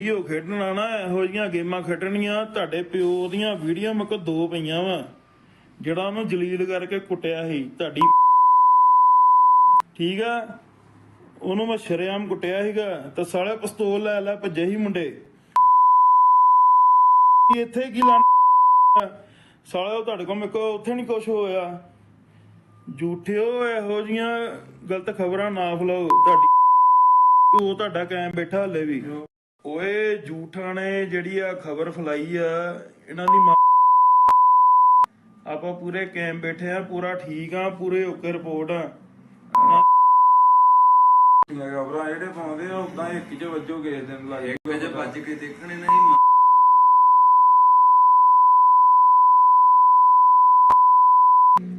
Video ਖੇਡਣਾ ਨਾ ਇਹੋ ਜੀਆਂ ਗੇਮਾਂ ਖੇਡਣੀਆਂ। ਤੁਹਾਡੇ ਪਿਓ ਦੀਆਂ ਵੀਡੀਓ ਮੇਰੇ ਕੋਲ ਦੋ ਪਈਆਂ ਵਾ। ਜਿਹੜਾ ਉਹਨੂੰ ਜਲੀਲ ਕਰਕੇ ਕੁੱਟਿਆ ਸੀ, ਤੁਹਾਡੀ ਠੀਕ ਆ? ਉਹਨੂੰ ਮੈਂ ਸ਼ਰੇਆਮ ਕੁੱਟਿਆ ਸੀਗਾ। ਤੇ ਸਾਲੇ ਪਿਸਤੌਲ ਲੈ ਲੈ ਭੱਜੇ ਸੀ ਮੁੰਡੇ। ਇੱਥੇ ਕੀ ਲਾਂ ਸਾਲੇ ਤੁਹਾਡੇ ਕੋਲ ਮੇਰੇ ਕੋਲ ਉੱਥੇ ਨਹੀਂ ਕੁਝ ਹੋਇਆ। ਝੂਠਿਓ, ਇਹੋ ਜੀਆਂ ਗਲਤ ਖਬਰਾਂ ਨਾ ਫਲਾਓ। ਤੁਹਾਡੀ ਉਹ ਤੁਹਾਡਾ ਕਾਇਮ ਬੈਠਾ ਹਲੇ ਵੀ। ਓਏ ਝੂਠਾਂ ਨੇ ਜਿਹੜੀ ਆ ਖਬਰ ਫਲਾਈ ਆ ਇਹਨਾਂ ਦੀ ਮਾਂ ਆਪਾਂ ਪੂਰੇ ਕਾਇਮ ਬੈਠੇ ਆ ਪੂਰਾ ਠੀਕ ਆ ਪੂਰੇ ਓਕੇ ਰਿਪੋਰਟ ਆ। ਖਬਰਾਂ ਜਿਹੜੇ ਪਾਉਂਦੇ ਆ ਉਦਾਂ ਇੱਕ ਚ ਵੱਜੋ ਕਿਸੇ ਦਿਨ ਲੱਗ ਇੱਕ ਵਜੇ ਭੱਜ ਕੇ ਦੇਖਣੇ ਨਹੀਂ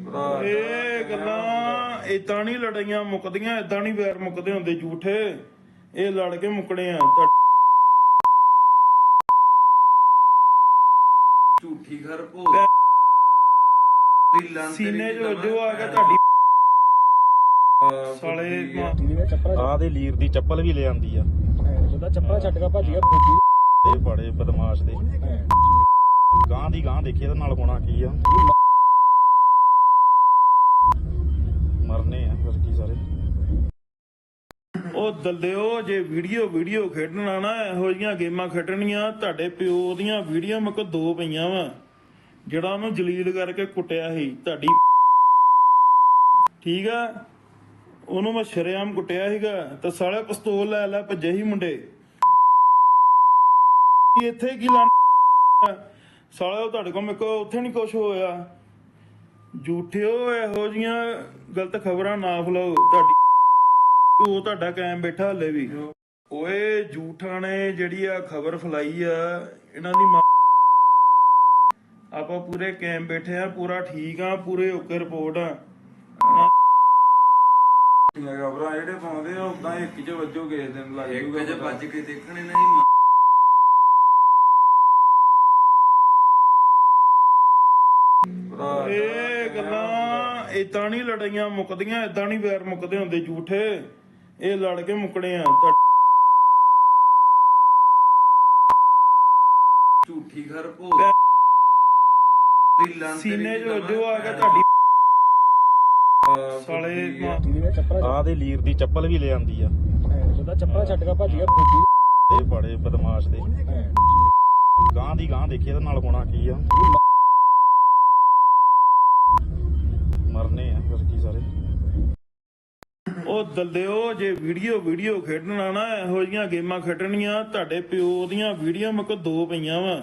ਭਰਾ ਇਹ ਗੱਲਾਂ ਇਦਾਂ ਨਹੀਂ ਲੜਾਈਆਂ ਮੁੱਕਦੀਆਂ ਇਦਾਂ ਨਹੀਂ ਵੈਰ ਮੁੱਕਦੇ ਹੁੰਦੇ ਝੂਠੇ ਇਹ ਲੜ ਕੇ ਮੁੱਕਣੇ ਆ। ਝੂਠੀ ਖਰ ਭੋ ਸੀਨੇ 'ਚ ਵੱਜੋ ਆ ਕੇ ਤੁਹਾਡੀ। ਸਾਲੇ ਆ ਦੇ ਲੀਰ ਦੀ ਚੱਪਲ ਵੀ ਲੈ ਆਂਦੀ ਆ। ਉਹਦਾ ਚੱਪਲ ਛੱਡ ਕੇ ਭੱਜ ਗਿਆ। ਇਹ ਬੜੇ ਬਦਮਾਸ਼ ਦੇ। ਗਾਂ ਦੀ ਗਾਂ ਦੇਖੀ ਇਹਦੇ ਨਾਲ ਹੋਣਾ ਕੀ ਆ? ਮਰਨੇ ਆ ਫਿਰ ਕੀ ਸਾਰੇ। ਉਹ ਦਲਦਿਓ ਜੇ ਵੀਡੀਓ ਵੀਡੀਓ ਖੇਡਣਾ ਨਾ ਇਹੋ ਜੀਆਂ ਗੇਮਾਂ ਖੇਡਣੀਆਂ, ਤੁਹਾਡੇ ਪਿਓ ਦੀਆਂ ਵੀਡੀਓ ਮੇਰੇ ਕੋਲ ਦੋ ਪਈਆਂ ਵਾ। ਜਿਹੜਾ ਉਹਨੂੰ ਜਲੀਲ ਕਰਕੇ ਕੁੱਟਿਆ ਸੀ, ਤੁਹਾਡੀ ਠੀਕ ਆ? ਉਹਨੂੰ ਮੈਂ ਸ਼ਰੇਆਮ ਕੁੱਟਿਆ ਸੀਗਾ, ਤੇ ਸਾਲੇ ਪਿਸਤੌਲ ਲੈ ਲੈ, ਭੱਜੇ ਹੀ ਮੁੰਡੇ। ਇੱਥੇ ਕੀ ਲਾਂ ਸਾਲੇ ਉਹ ਤੁਹਾਡੇ ਕੋਲ ਮੇਰੇ ਕੋਲ ਉੱਥੇ ਨਹੀਂ ਕੁਝ ਹੋਇਆ। ਝੂਠਿਓ, ਇਹੋ ਜੀਆਂ ਗਲਤ ਖਬਰਾਂ ਨਾ ਫਲਾਓ, ਤੁਹਾਡੀ ਉਹ ਤੁਹਾਡਾ ਕਾਇਮ ਬੈਠਾ ਹਲੇ ਵੀ। ਓਏ ਝੂਠਾਂ ਨੇ ਜਿਹੜੀ ਆ ਖਬਰ ਫਲਾਈ ਆ ਇਹਨਾਂ ਦੀ ਮਾਂ ਆਪਾਂ ਪੂਰੇ ਕਾਇਮ ਬੈਠੇ ਆ ਪੂਰਾ ਠੀਕ ਆ ਪੂਰੇ ਓਕੇ ਰਿਪੋਰਟ ਆ। ਖਬਰਾਂ ਜਿਹੜੇ ਪਾਉਂਦੇ ਆ ਉਦਾਂ ਇੱਕ ਚ ਵੱਜੋ ਕਿਸੇ ਦਿਨ ਲੱਗ ਇੱਕ ਵਜੇ ਭੱਜ ਕੇ ਦੇਖਣੇ ਨਹੀਂ ਭਰਾ ਇਹ ਗੱਲਾਂ ਇਦਾਂ ਨਹੀਂ ਲੜਾਈਆਂ ਮੁੱਕਦੀਆਂ ਇਦਾਂ ਨਹੀਂ ਵੈਰ ਮੁੱਕਦੇ ਹੁੰਦੇ ਝੂਠੇ ਇਹ ਲੜ ਕੇ ਮੁੱਕਣੇ ਆ। ਝੂਠੀ ਖਰ ਭੋ ਸੀਨੇ 'ਚ ਵੱਜੋ ਆ ਕੇ ਤੁਹਾਡੀ ਸਾਲੇ ਆ। ਦੇ ਲੀਰ ਦੀ ਚੱਪਲ ਵੀ ਲੈ ਆਂਦੀ ਆ। ਉਹਦਾ ਚੱਪਲ ਛੱਡ ਕੇ ਭੱਜ ਗਿਆ। ਇਹ ਬੜੇ ਬਦਮਾਸ਼ ਦੇ। ਗਾਂ ਦੀ ਗਾਂ ਦੇਖੀ ਇਹਦੇ ਨਾਲ ਹੋਣਾ ਕੀ ਆ? ਮਰਨੇ ਆ ਫਿਰ ਕੀ ਸਾਰੇ। ਉਹ ਦਲਦਿਓ, ਜੇ ਵੀਡੀਓ ਵੀਡੀਓ ਖੇਡਣਾ ਨਾ ਇਹੋ ਜੀਆਂ ਗੇਮਾਂ ਖੇਡਣੀਆਂ, ਤੁਹਾਡੇ ਪਿਓ ਦੀਆਂ ਵੀਡੀਓ ਮੇਰੇ ਕੋਲ ਦੋ ਪਈਆਂ ਵਾ।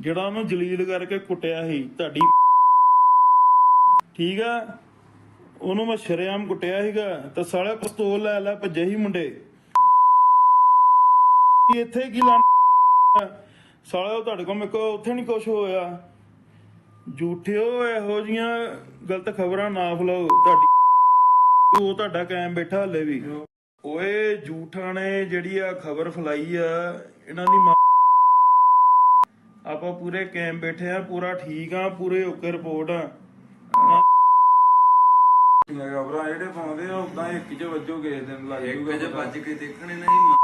ਜਿਹੜਾ ਉਹਨੂੰ ਜਲੀਲ ਕਰਕੇ ਕੁੱਟਿਆ ਸੀ, ਤੁਹਾਡੀ ਠੀਕ ਆ? ਉਹਨੂੰ ਮੈਂ ਸ਼ਰੇਆਮ ਕੁੱਟਿਆ ਸੀਗਾ, ਤੇ ਸਾਲੇ ਪਿਸਤੌਲ ਲੈ ਲੈ ਭੱਜੇ ਹੀ ਮੁੰਡੇ। ਇੱਥੇ ਕੀ ਲਾਂ ਸਾਲੇ ਉਹ ਤੁਹਾਡੇ ਕੋਲ ਮੇਰੇ ਕੋਲ ਉੱਥੇ ਨਹੀਂ ਕੁਝ ਹੋਇਆ। ਝੂਠਿਓ ਇਹੋ ਜੀਆਂ ਗਲਤ ਖਬਰਾਂ ਨਾ ਫਲਾਓ, ਤੁਹਾਡੀ ਉਹ ਤੁਹਾਡਾ ਕਾਇਮ ਬੈਠਾ ਹਲੇ ਵੀ। ਓਏ ਝੂਠਾਂ ਨੇ ਜਿਹੜੀ ਆ ਖਬਰ ਫਲਾਈ ਆ ਇਹਨਾਂ ਦੀ ਮਾਂ ਆਪਾਂ ਪੂਰੇ ਕਾਇਮ ਬੈਠੇ ਆ ਪੂਰਾ ਠੀਕ ਆ ਪੂਰੇ ਓਕੇ ਰਿਪੋਰਟ ਆ। ਖਬਰਾਂ ਜਿਹੜੇ ਪਾਉਂਦੇ ਆ ਉਦਾਂ ਇੱਕ ਚ ਵੱਜੋ ਕਿਸੇ ਦਿਨ ਲੱਗ ਇੱਕ ਵਜੇ ਭੱਜ ਕੇ ਦੇਖਣੇ ਨਹੀਂ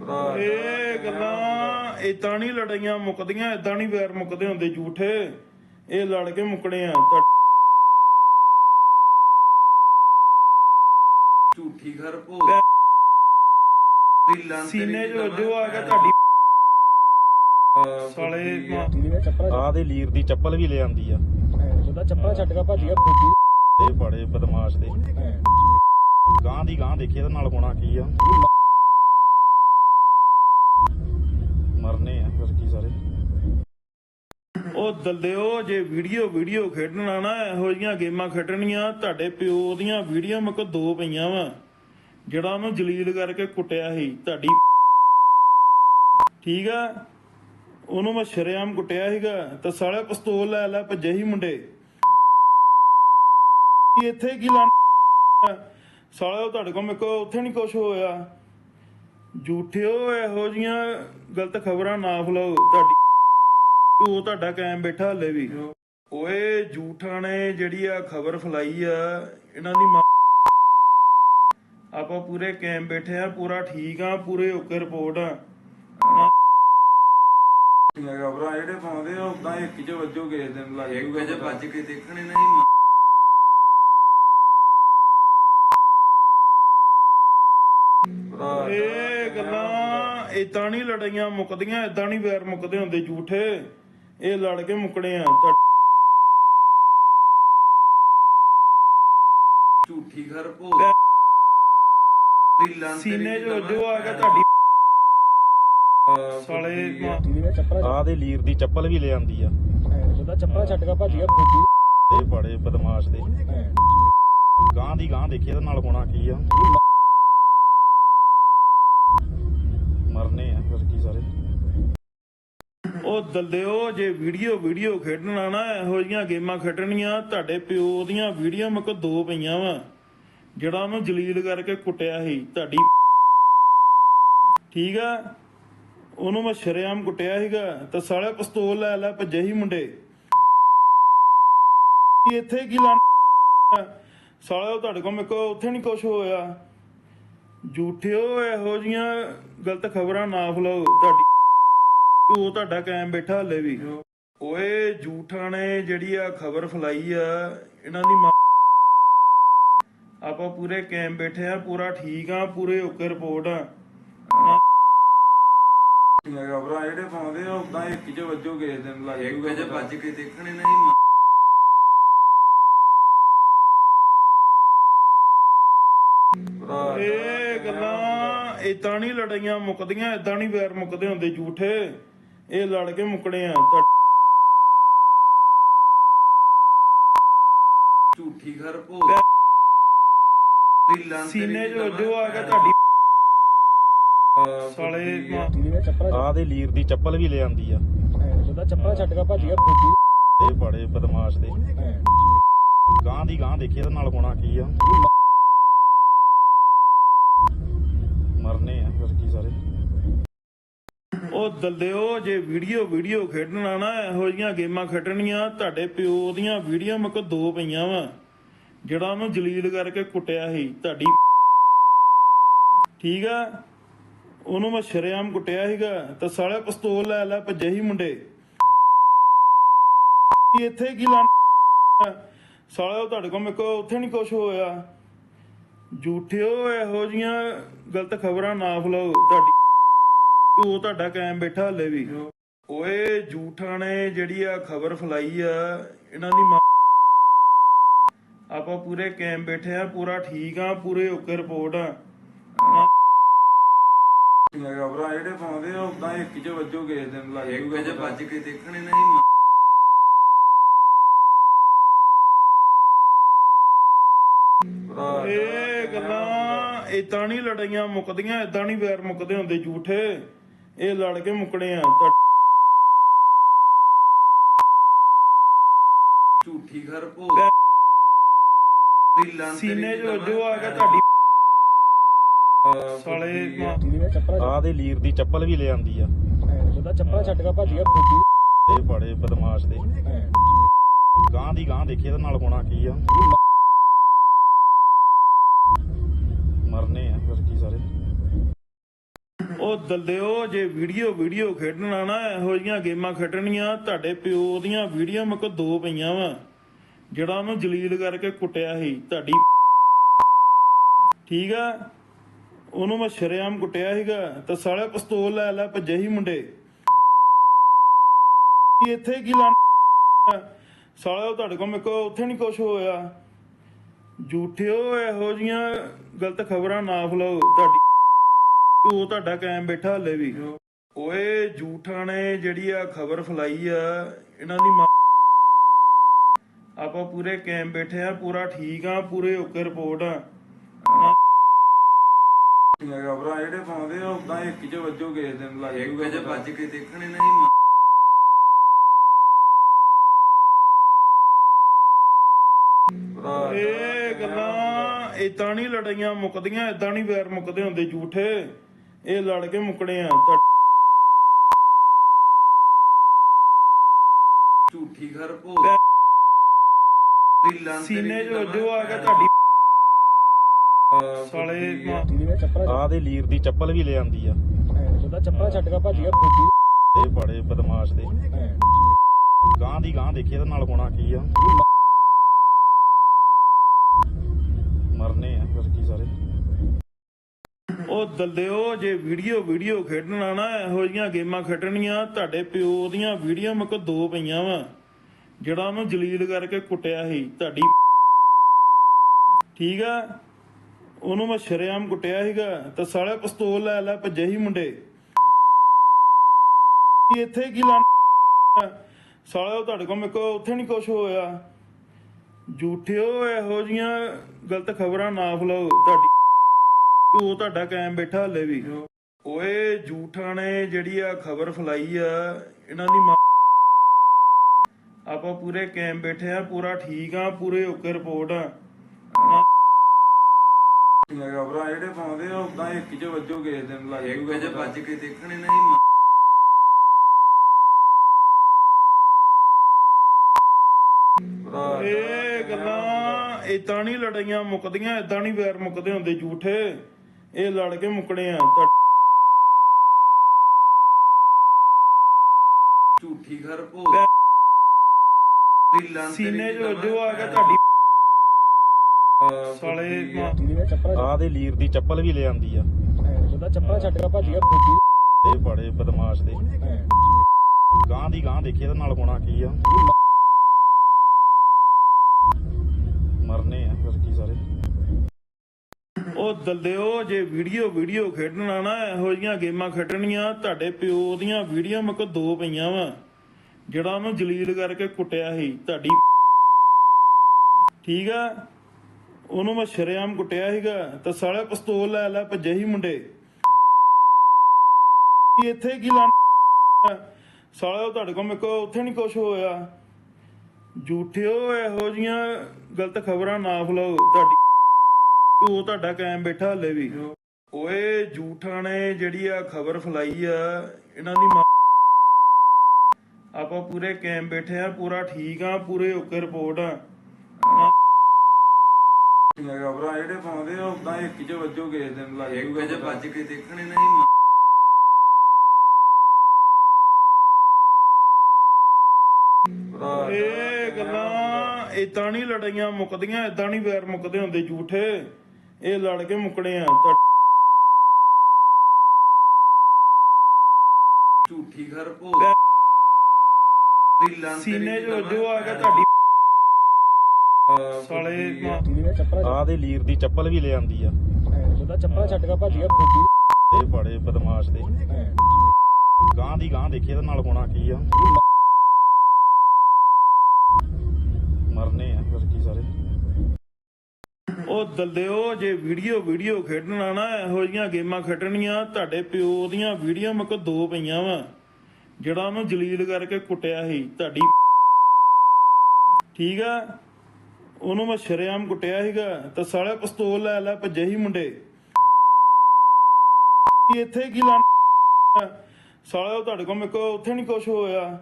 ਭਰਾ ਇਹ ਗੱਲਾਂ ਇਦਾਂ ਨਹੀਂ ਲੜਾਈਆਂ ਮੁੱਕਦੀਆਂ ਇਦਾਂ ਨਹੀਂ ਵੈਰ ਮੁੱਕਦੇ ਹੁੰਦੇ ਝੂਠੇ ਇਹ ਲੜ ਕੇ ਮੁੱਕਣੇ ਆ। ਤਾਂ ਝੂਠੀ ਖਰ ਭੋ ਸੀਨੇ 'ਚ ਵੱਜੋ ਆ ਕੇ ਤੁਹਾਡੀ ਸਾਲੇ ਆ। ਦੇ ਲੀਰ ਦੀ ਚੱਪਲ ਵੀ ਲੈ ਆਂਦੀ ਆ। ਉਹਦਾ ਚੱਪਲ ਛੱਡ ਕੇ ਭੱਜ ਗਿਆ। ਇਹ ਬੜੇ ਬਦਮਾਸ਼ ਦੇ। ਗਾਂ ਦੀ ਗਾਂ ਦੇਖੀ ਇਹਦੇ ਨਾਲ ਹੋਣਾ ਕੀ ਆ? ਮਰਨੇ ਆ ਫਿਰ ਕੀ ਸਾਰੇ? ਉਹ ਦਲਦਿਓ, ਜੇ ਵੀਡੀਓ ਵੀਡੀਓ ਖੇਡਣਾ ਨਾ ਇਹੋ ਜੀਆਂ ਗੇਮਾਂ ਖੇਡਣੀਆਂ, ਤੁਹਾਡੇ ਪਿਓ ਦੀਆਂ ਵੀਡੀਓ ਮੇਰੇ ਕੋਲ ਦੋ ਪਈਆਂ ਵਾ। ਜਿਹੜਾ ਉਹਨੂੰ ਜਲੀਲ ਕਰਕੇ ਕੁੱਟਿਆ ਸੀ, ਤੁਹਾਡੀ ਠੀਕ ਆ? ਉਹਨੂੰ ਮੈਂ ਸ਼ਰੇਆਮ ਕੁੱਟਿਆ ਸੀਗਾ, ਤੇ ਸਾਲੇ ਪਿਸਤੌਲ ਲੈ ਲੈ ਭੱਜੇ ਹੀ ਮੁੰਡੇ। ਇੱਥੇ ਕੀ ਲਾਂ ਸਾਲੇ ਤੁਹਾਡੇ ਕੋਲ ਮੇਰੇ ਕੋਲ ਉੱਥੇ ਨਹੀਂ ਕੁਝ ਹੋਇਆ। ਝੂਠਿਓ ਇਹੋ ਜੀਆਂ ਗਲਤ ਖਬਰਾਂ ਨਾ ਫਲਾਓ, ਤੁਹਾਡੀ ਉਹ ਤੁਹਾਡਾ ਕਾਇਮ ਬੈਠਾ ਹਲੇ ਵੀ। ਓਏ ਝੂਠਾਂ ਨੇ ਜਿਹੜੀ ਆ ਖਬਰ ਫਲਾਈ ਆ ਇਹਨਾਂ ਦੀ ਮਾਂ ਆਪਾਂ ਪੂਰੇ ਕੈਮ ਬੈਠੇ ਆ ਪੂਰਾ ਠੀਕ ਆ ਪੂਰੇ ਓਕੇ ਰਿਪੋਰਟ ਆ। ਖਬਰਾਂ ਜਿਹੜੇ ਪਾਉਂਦੇ ਆ ਉਦਾਂ ਇੱਕ ਚ ਵੱਜੋ ਕਿਸੇ ਦਿਨ ਲੱਗ ਇੱਕ ਜੂਗਾ। ਵਜੇ ਪਤਾ। ਭੱਜ ਕੇ ਦੇਖਣੇ ਨਹੀਂ ਮਾਂ ਭਰਾ ਇਹ ਗੱਲਾਂ ਇਦਾਂ ਨਹੀਂ ਲੜਾਈਆਂ ਮੁੱਕਦੀਆਂ ਇਦਾਂ ਨਹੀਂ ਵੈਰ ਮੁੱਕਦੇ ਹੁੰਦੇ ਝੂਠੇ ਇਹ ਲੜ ਕੇ ਮੁੱਕਣੇ ਆ। ਤਾਂ ਝੂਠੀ ਘਰ ਭੋਗ। ਸੀਨੇ 'ਚ ਜੋ ਆ ਗਿਆ ਤੁਹਾਡੀ ਆਹ ਸਾਲੇ ਆ। ਦੇ ਲੀਰ ਦੀ ਚੱਪਲ ਵੀ ਲੈ ਆਂਦੀ ਆ। ਉਹਦਾ ਚੱਪਲਾਂ ਛੱਡ ਕੇ ਭੱਜ ਗਿਆ। ਇਹ ਬੜੇ ਬਦਮਾਸ਼ ਦੇ। ਗਾਂ ਦੀ ਗਾਂ ਦੇਖੀ ਇਹਦੇ ਨਾਲ ਹੋਣਾ ਕੀ ਆ? ਮਰਨੇ ਆ ਫਿਰ ਕੀ ਸਾਰੇ? ਉਹ ਦੱਲਿਓ ਜੇ ਵੀਡੀਓ ਵੀਡੀਓ ਖੇਡਣਾ ਨਾ ਇਹੋ ਜੀਆਂ ਗੇਮਾਂ ਖੇਡਣੀਆਂ, ਤੁਹਾਡੇ ਪਿਓ ਦੀਆਂ ਵੀਡੀਓ ਮੇਰੇ ਕੋਲ ਦੋ ਪਈਆਂ ਵਾ। ਜਿਹੜਾ ਉਹਨੂੰ ਜਲੀਲ ਕਰਕੇ ਕੁੱਟਿਆ ਸੀ, ਤੁਹਾਡੀ ਠੀਕ ਆ? ਉਹਨੂੰ ਮੈਂ ਸ਼ਰੇਆਮ ਕੁੱਟਿਆ ਸੀਗਾ, ਤੇ ਸਾਲੇ ਪਿਸਤੌਲ ਲੈ ਲੈ, ਭੱਜੇ ਹੀ ਮੁੰਡੇ। ਇੱਥੇ ਕੀ ਲਾਂ ਸਾਲੇ ਤੁਹਾਡੇ ਕੋਲ ਮੇਰੇ ਕੋਲ ਉੱਥੇ ਨਹੀਂ ਕੁਝ ਹੋਇਆ। ਝੂਠਿਓ ਇਹੋ ਜੀਆਂ ਗਲਤ ਖਬਰਾਂ ਨਾ ਫਲਾਓ, ਤੁਹਾਡੀ ਉਹ ਤੁਹਾਡਾ ਕਾਇਮ ਬੈਠਾ ਹਲੇ ਵੀ। ਓਏ ਝੂਠਾਂ ਨੇ ਜਿਹੜੀ ਆ ਖਬਰ ਫਲਾਈ ਆ ਇਹਨਾਂ ਦੀ ਮਾਂ ਆਪਾਂ ਪੂਰੇ ਕਾਇਮ ਬੈਠੇ ਆ ਪੂਰਾ ਠੀਕ ਆ ਪੂਰੇ ਓਕੇ ਰਿਪੋਰਟ ਆ। ਖਬਰਾਂ ਜਿਹੜੇ ਪਾਉਂਦੇ ਆ ਉਦਾਂ ਇੱਕ ਚ ਵੱਜੋ ਕਿਸੇ ਦਿਨ ਲੱਗ ਇੱਕ ਜੂਗਾ ਵਜੇ ਪਤਾ। ਭੱਜ ਕੇ ਦੇਖਣੇ ਨਹੀਂ ਮਾਂ ਭਰਾ ਇਹ ਗੱਲਾਂ ਇਦਾਂ ਨਹੀਂ ਲੜਾਈਆਂ ਮੁੱਕਦੀਆਂ ਇਦਾਂ ਨਹੀਂ ਵੈਰ ਮੁੱਕਦੇ ਹੁੰਦੇ ਝੂਠੇ ਇਹ ਲੜ ਕੇ ਮੁੱਕਣੇ ਆ। ਤਾਂ ਝੂਠੀ ਘਰ ਭੋਗ। ਸੀਨੇ 'ਚ ਜੋ ਆ ਗਿਆ ਤੁਹਾਡੀ। ਆਹ ਸਾਲੇ ਆ। ਦੇ ਲੀਰ ਦੀ ਚੱਪਲ ਵੀ ਲੈ ਆਂਦੀ ਆ। ਉਹਦਾ ਚੱਪਲਾਂ ਛੱਡ ਕੇ ਭੱਜ ਗਿਆ। ਫੁੱਟੀ ਇਹ ਬੜੇ ਬਦਮਾਸ਼ ਦੇ। ਗਾਂ ਦੀ ਗਾਂ ਦੇਖੀ ਇਹਦੇ ਨਾਲ ਹੋਣਾ ਕੀ ਆ। ਮਰਨੇ ਆ ਫਿਰ ਕੀ ਸਾਰੇ। ਉਹ ਦੱਲਿਓ, ਜੇ ਵੀਡੀਓ ਵੀਡੀਓ ਖੇਡਣਾ ਨਾ ਇਹੋ ਜੀਆਂ ਗੇਮਾਂ ਖੇਡਣੀਆਂ, ਤੁਹਾਡੇ ਪਿਓ ਦੀਆਂ ਵੀਡੀਓ ਮੇਰੇ ਦੋ ਪਈਆਂ ਵਾ। ਜਿਹੜਾ ਉਹਨੂੰ ਜਲੀਲ ਕਰਕੇ ਕੁੱਟਿਆ ਸੀ, ਤੁਹਾਡੀ ਠੀਕ ਆ? ਉਹਨੂੰ ਮੈਂ ਸ਼ਰੇਆਮ ਕੁੱਟਿਆ ਸੀਗਾ, ਤੇ ਸਾਲੇ ਪਿਸਤੌਲ ਲੈ ਲੈ, ਭੱਜੇ ਹੀ ਮੁੰਡੇ। ਇੱਥੇ ਕੀ ਲਾਂ ਸਾਲੇ ਉਹ ਤੁਹਾਡੇ ਕੋਲ ਮੇਰੇ ਕੋਲ ਉੱਥੇ ਨਹੀਂ ਕੁਝ ਹੋਇਆ। ਝੂਠਿਓ ਇਹੋ ਜੀਆਂ ਗਲਤ ਖਬਰਾਂ ਨਾ ਫਲਾਓ, ਤੁਹਾਡੀ ਉਹ ਤੁਹਾਡਾ ਕਾਇਮ ਬੈਠਾ ਹਲੇ ਵੀ। ਓਏ ਝੂਠਾਂ ਨੇ ਜਿਹੜੀ ਆ ਖਬਰ ਫਲਾਈ ਆ ਇਹਨਾਂ ਦੀ ਮਾਂ ਆਪਾਂ ਪੂਰੇ ਕਾਇਮ ਬੈਠੇ ਆ ਪੂਰਾ ਠੀਕ ਆ ਪੂਰੇ ਓਕੇ ਰਿਪੋਰਟ ਆ। ਖਬਰਾਂ ਜਿਹੜੇ ਪਾਉਂਦੇ ਆ ਉਦਾਂ ਇੱਕ ਚ ਵੱਜੋ ਕਿਸੇ ਦਿਨ ਲੱਗ ਇੱਕ ਜੂਗਾ ਵਜੇ ਪਤਾ। ਭੱਜ ਕੇ ਦੇਖਣੇ ਨਹੀਂ ਮਾਂ ਭਰਾ ਇਹ ਗੱਲਾਂ ਇਦਾਂ ਨਹੀਂ ਲੜਾਈਆਂ ਮੁੱਕਦੀਆਂ ਇਦਾਂ ਨਹੀਂ ਵੈਰ ਮੁੱਕਦੇ ਹੁੰਦੇ ਝੂਠੇ ਇਹ ਲੜ ਕੇ ਮੁੱਕਣੇ ਆ। ਝੂਠੀ ਘਰ ਭੋਗ ਸੀਨੇ 'ਚ ਜੋ ਆ ਗਿਆ ਤੁਹਾਡੀ ਆਹ ਸਾਲੇ ਆ। ਦੇ ਲੀਰ ਦੀ ਚੱਪਲ ਵੀ ਲੈ ਆਂਦੀ ਆ। ਉਹਦਾ ਚੱਪਲਾਂ ਛੱਡ ਕੇ ਭੱਜ ਗਿਆ। ਇਹ ਬੜੇ ਬਦਮਾਸ਼ ਦੇ। ਗਾਂ ਦੀ ਗਾਂ ਦੇਖੀ ਇਹਦੇ ਨਾਲ ਹੋਣਾ ਕੀ ਆ? ਮਰਨੇ ਆ ਫਿਰ ਕੀ ਸਾਰੇ। ਉਹ ਦੱਲਿਓ ਜੇ ਵੀਡੀਓ ਵੀਡੀਓ ਖੇਡਣਾ ਨਾ ਇਹੋ ਜੀਆਂ ਗੇਮਾਂ ਖੇਡਣੀਆਂ, ਤੁਹਾਡੇ ਪਿਓ ਦੀਆਂ ਵੀਡੀਓ ਮੇਰੇ ਕੋਲ ਦੋ ਪਈਆਂ ਵਾ। ਜਿਹੜਾ ਉਹਨੂੰ ਜਲੀਲ ਕਰਕੇ ਕੁੱਟਿਆ ਸੀ, ਤੁਹਾਡੀ ਠੀਕ ਆ? ਉਹਨੂੰ ਮੈਂ ਸ਼ਰੇਆਮ ਕੁੱਟਿਆ ਸੀਗਾ, ਤੇ ਸਾਲੇ ਪਿਸਤੌਲ ਲੈ ਲੈ, ਭੱਜੇ ਹੀ ਮੁੰਡੇ। ਇੱਥੇ ਕੀ ਲਾਂ ਸਾਲੇ ਉਹ ਤੁਹਾਡੇ ਕੋਲ ਮੇਰੇ ਕੋਲ ਉੱਥੇ ਨਹੀਂ ਕੁਝ ਹੋਇਆ। ਝੂਠਿਓ, ਇਹੋ ਜੀਆਂ ਗਲਤ ਖਬਰਾਂ ਨਾ ਫਲਾਓ, ਤੁਹਾਡੀ ਉਹ ਤੁਹਾਡਾ ਕਾਇਮ ਬੈਠਾ ਹਲੇ ਵੀ। ਓਏ ਝੂਠਾਂ ਨੇ ਜਿਹੜੀ ਆ ਖਬਰ ਫਲਾਈ ਆ ਇਹਨਾਂ ਦੀ ਮਾਂ ਆਪਾਂ ਪੂਰੇ ਕਾਇਮ ਬੈਠੇ ਆ ਪੂਰਾ ਠੀਕ ਆ ਪੂਰੇ ਓਕੇ ਰਿਪੋਰਟ ਆ। ਖਬਰਾਂ ਜਿਹੜੇ ਪਾਉਂਦੇ ਆ ਉਦਾਂ ਇੱਕ ਚ ਵੱਜੋ ਕਿਸੇ ਦਿਨ ਲੱਗ ਇੱਕ ਜੂਗਾ ਵਜੇ ਪਤਾ। ਭੱਜ ਕੇ ਦੇਖਣੇ ਨਹੀਂ ਮਾਂ ਭਰਾ ਇਹ ਗੱਲਾਂ ਇਦਾਂ ਨਹੀਂ ਲੜਾਈਆਂ ਮੁੱਕਦੀਆਂ ਇਦਾਂ ਨਹੀਂ ਵੈਰ ਮੁੱਕਦੇ ਹੁੰਦੇ ਝੂਠੇ ਇਹ ਲੜ ਕੇ ਮੁੱਕਣੇ ਆ। ਤਾਂ ਝੂਠੀ ਘਰ ਭੋਗ ਸੀਨੇ 'ਚ ਜੋ ਆ ਗਿਆ ਤੁਹਾਡੀ ਸਾਲੇ ਆਹ ਦੇ ਲੀਰ ਦੀ ਚੱਪਲ ਵੀ ਲੈ ਆਂਦੀ ਆ। ਉਹਦਾ ਚੱਪਲਾਂ ਛੱਡ ਕੇ ਭੱਜ ਗਿਆ ਫੁੱਟੀ ਇਹ ਬੜੇ ਬਦਮਾਸ਼ ਦੇ। ਗਾਂ ਦੀ ਗਾਂ ਦੇਖੀ ਇਹਦੇ ਨਾਲ ਹੋਣਾ ਕੀ ਆ? ਮਰਨੇ ਆ ਫਿਰ ਕੀ ਸਾਰੇ? ਉਹ ਦਲਦਿਓ, ਜੇ ਵੀਡੀਓ ਵੀਡੀਓ ਖੇਡਣਾ ਨਾ ਇਹੋ ਜੀਆਂ ਗੇਮਾਂ ਖੇਡਣੀਆਂ, ਤੁਹਾਡੇ ਪਿਓ ਦੀਆਂ ਵੀਡੀਓ ਮੇਰੇ ਕੋਲ ਦੋ ਪਈਆਂ ਵਾ। ਜਿਹੜਾ ਉਹਨੂੰ ਜਲੀਲ ਕਰਕੇ ਕੁੱਟਿਆ ਸੀ, ਤੁਹਾਡੀ ਠੀਕ ਆ? ਉਹਨੂੰ ਮੈਂ ਸ਼ਰੇਆਮ ਕੁੱਟਿਆ ਸੀਗਾ, ਤੇ ਸਾਲੇ ਪਿਸਤੌਲ ਲੈ ਲੈ, ਭੱਜੇ ਹੀ ਮੁੰਡੇ। ਇੱਥੇ ਕੀ ਲਾਂ ਸਾਲੇ ਉਹ ਤੁਹਾਡੇ ਕੋਲ ਮੇਰੇ ਕੋਲ ਉੱਥੇ ਨਹੀਂ ਕੁਝ ਹੋਇਆ। ਝੂਠਿਓ ਇਹੋ ਜੀਆਂ ਗਲਤ ਖਬਰਾਂ ਨਾ ਫਲਾਓ, ਤੁਹਾਡੀ ਉਹ ਤੁਹਾਡਾ ਕਾਇਮ ਬੈਠਾ ਹਲੇ ਵੀ। ਓਏ ਝੂਠਾਂ ਨੇ ਜਿਹੜੀ ਆ ਖਬਰ ਫਲਾਈ ਆ ਇਹਨਾਂ ਦੀ ਮਾਂ ਆਪਾਂ ਪੂਰੇ ਕਾਇਮ ਬੈਠੇ ਆ ਪੂਰਾ ਠੀਕ ਆ ਪੂਰੇ ਓਕੇ ਰਿਪੋਰਟ ਆ। ਖਬਰਾਂ ਜਿਹੜੇ ਪਾਉਂਦੇ ਆ ਉਦਾਂ ਇੱਕ ਚ ਵੱਜੋ ਕਿਸੇ ਦਿਨ ਲੱਗ ਇੱਕ ਜੂਗਾ ਜੇ ਪਤਾ। ਭੱਜ ਕੇ ਦੇਖਣੇ ਨਹੀਂ ਮੰਨ ਭਰਾ ਇਹ ਗੱਲਾਂ ਇਦਾਂ ਨਹੀਂ ਲੜਾਈਆਂ ਮੁੱਕਦੀਆਂ ਇਦਾਂ ਨਹੀਂ ਵੈਰ ਮੁੱਕਦੇ ਹੁੰਦੇ ਝੂਠੇ ਇਹ ਲੜ ਕੇ ਮੁੱਕਣੇ ਆ ਝੂਠੀ ਖਰ ਭੋਗ। ਸੀਨੇ 'ਚ ਵੱਜੋ ਆ ਕੇ ਤੁਹਾਡੀ। ਸਾਲੇ ਆਹ ਦੇ ਲੀਰ ਦੀ ਚੱਪਲ ਵੀ ਲੈ ਆਂਦੀ ਆ। ਉਹਦਾ ਚੱਪਲਾਂ ਛੱਡ ਕੇ ਭੱਜ ਗਿਆ ਇਹ ਬੜੇ ਬਦਮਾਸ਼ ਦੇ। ਗਾਂ ਦੀ ਗਾਂ ਦੇਖੀ ਇਹਦੇ ਨਾਲ ਹੋਣਾ ਕੀ ਆ। ਆ ਉਹ ਜੇ ਵੀਡੀਓ ਵੀਡੀਓ ਖੇਡਣਾ ਨਾ ਇਹੋ ਜੀਆਂ ਗੇਮਾਂ ਖੇਡਣੀਆਂ, ਤੁਹਾਡੇ ਪਿਓ ਦੀਆਂ ਵੀਡੀਓ ਮੇਰੇ ਕੋਲ ਦੋ ਪਈਆਂ ਵਾ। ਜਿਹੜਾ ਉਹਨੂੰ ਜਲੀਲ ਕਰਕੇ ਕੁੱਟਿਆ ਸੀ, ਤੁਹਾਡੀ ਠੀਕ ਆ? ਉਹਨੂੰ ਮੈਂ ਸ਼ਰੇਆਮ ਕੁੱਟਿਆ ਸੀਗਾ, ਤੇ ਸਾਲੇ ਪਿਸਤੌਲ ਲੈ ਲੈ ਭੱਜੇ ਸੀ ਮੁੰਡੇ। ਇੱਥੇ ਕੀ ਲਾਂ ਸਾਲੇ ਤੁਹਾਡੇ ਕੋਲ ਮੇਰੇ ਕੋਲ ਉੱਥੇ ਨਹੀਂ ਕੁਝ ਹੋਇਆ। ਝੂਠਿਓ ਇਹੋ ਜੀਆਂ ਗਲਤ ਖਬਰਾਂ ਨਾ ਫਲਾਓ, ਤੁਹਾਡੀ ਉਹ ਤੁਹਾਡਾ ਕਾਇਮ ਬੈਠਾ ਹਲੇ ਵੀ। ਓਏ ਝੂਠਾਂ ਨੇ ਜਿਹੜੀ ਆ ਖਬਰ ਫਲਾਈ ਆ ਇਹਨਾਂ ਦੀ ਮਾਂ ਆਪਾਂ ਪੂਰੇ ਕਾਇਮ ਬੈਠੇ ਆ ਪੂਰਾ ਠੀਕ ਆ ਪੂਰੇ ਓਕੇ ਰਿਪੋਰਟ ਆ। ਖਬਰਾਂ ਜਿਹੜੇ ਪਾਉਂਦੇ ਆ ਉਦਾਂ ਇੱਕ ਚ ਵੱਜੋ ਕਿਸੇ ਦਿਨ ਲੱਗ ਇੱਕ ਜੂਗਾ ਜੇ ਪਤਾ। ਭੱਜ ਕੇ ਦੇਖਣੇ ਨਹੀਂ ਮੰਨ ਭਰਾ ਇਹ ਗੱਲਾਂ ਇਦਾਂ ਨਹੀਂ ਲੜਾਈਆਂ ਮੁੱਕਦੀਆਂ ਇਦਾਂ ਨਹੀਂ ਵੈਰ ਮੁੱਕਦੇ ਹੁੰਦੇ ਝੂਠੇ ਇਹ ਲੜ ਕੇ ਮੁੱਕਣੇ ਆ। ਝੂਠੀ ਖਰ ਭੋਗ। ਸੀਨੇ 'ਚ ਵੱਜੋ ਆ ਕੇ ਤੁਹਾਡੀ ਸਾਲੇ ਆਹ ਦੇ ਲੀਰ ਦੀ ਚੱਪਲ ਵੀ ਲੈ ਆਂਦੀ ਆ। ਉਹਦਾ ਚੱਪਲਾਂ ਛੱਡ ਕੇ ਭੱਜ ਗਿਆ। ਫੁੱਟੀ ਇਹ ਬੜੇ ਬਦਮਾਸ਼ ਦੇ। ਗਾਂ ਦੀ ਗਾਂ ਦੇਖੀ ਇਹਦੇ ਨਾਲ ਹੋਣਾ ਕੀ ਆ? ਮਰਨੇ ਆ ਫਿਰ ਕੀ ਸਾਰੇ। ਉਹ ਦਲਿਓ, ਜੇ ਵੀਡੀਓ ਵੀਡੀਓ ਖੇਡਣਾ ਨਾ ਇਹੋ ਜੀਆਂ ਗੇਮਾਂ ਖੇਡਣੀਆਂ, ਤੁਹਾਡੇ ਪਿਓ ਦੀਆਂ ਵੀਡੀਓ ਮੇਰੇ ਦੋ ਪਈਆਂ ਵਾ। ਜਿਹੜਾ ਉਹਨੂੰ ਜਲੀਲ ਕਰਕੇ ਕੁੱਟਿਆ ਸੀ, ਤੁਹਾਡੀ ਠੀਕ ਆ? ਉਹਨੂੰ ਮੈਂ ਸ਼ਰੇਆਮ ਕੁੱਟਿਆ ਸੀਗਾ, ਤੇ ਸਾਲੇ ਪਿਸਤੌਲ ਲੈ ਲੈ, ਭੱਜੇ ਹੀ ਮੁੰਡੇ। ਇੱਥੇ ਕੀ ਲਾਂ ਸਾਲੇ ਤੁਹਾਡੇ ਕੋਲ, ਮੇਰੇ ਕੋਲ ਉੱਥੇ ਨਹੀਂ ਕੁਝ ਹੋਇਆ।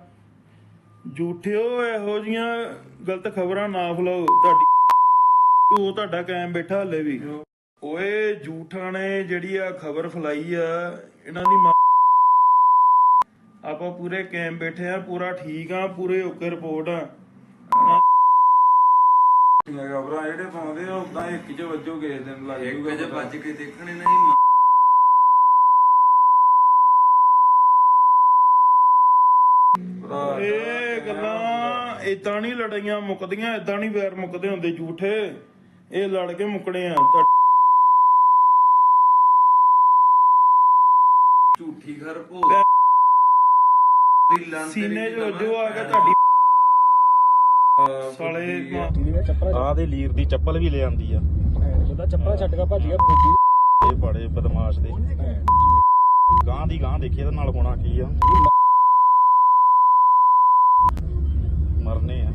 ਝੂਠਿਓ ਇਹੋ ਜੀਆਂ ਗਲਤ ਖਬਰਾਂ ਨਾ ਫਲਾਓ, ਤੁਹਾਡੀ ਉਹ ਤੁਹਾਡਾ ਕਾਇਮ ਬੈਠਾ ਹਲੇ ਵੀ। ਓਏ ਝੂਠਾਂ ਨੇ ਜਿਹੜੀ ਆ ਖਬਰ ਫਲਾਈ ਆ ਇਹਨਾਂ ਦੀ ਮਾਂ ਆਪਾਂ ਪੂਰੇ ਕਾਇਮ ਬੈਠੇ ਆ ਪੂਰਾ ਠੀਕ ਆ ਪੂਰੇ ਓਕੇ ਰਿਪੋਰਟ ਆ। ਖਬਰਾਂ ਜਿਹੜੇ ਪਾਉਂਦੇ ਆ ਉਦਾਂ ਇੱਕ ਚ ਵੱਜੋ ਕਿਸੇ ਦਿਨ ਲੱਗ ਇੱਕ ਜੂਗਾ ਜੇ ਪਤਾ। ਭੱਜ ਕੇ ਦੇਖਣੇ ਨਹੀਂ ਮੰਨ ਭਰਾ ਇਹ ਗੱਲਾਂ ਇਦਾਂ ਨਹੀਂ ਲੜਾਈਆਂ ਮੁੱਕਦੀਆਂ ਇਦਾਂ ਨਹੀਂ ਵੈਰ ਮੁੱਕਦੇ ਹੁੰਦੇ ਝੂਠੇ ਇਹ ਲੜ ਕੇ ਮੁੱਕਣੇ ਆ ਝੂਠੀ ਖਰ ਭੋਗ। ਸੀਨੇ 'ਚ ਵੱਜੋ ਆ ਕੇ ਤੁਹਾਡੀ ਸਾਲੇ ਆਹ ਦੇ ਲੀਰ ਦੀ ਚੱਪਲ ਵੀ ਲੈ ਆਂਦੀ ਆ। ਉਹਦਾ ਚੱਪਲਾਂ ਛੱਡ ਕੇ ਭੱਜ ਗਿਆ। ਇਹ ਬੜੇ ਬਦਮਾਸ਼ ਦੇ। ਗਾਂ ਦੀ ਗਾਂ ਦੇਖੀ ਇਹਦੇ ਨਾਲ ਹੋਣਾ ਕੀ ਆ। ਮਰਨੇ ਆ।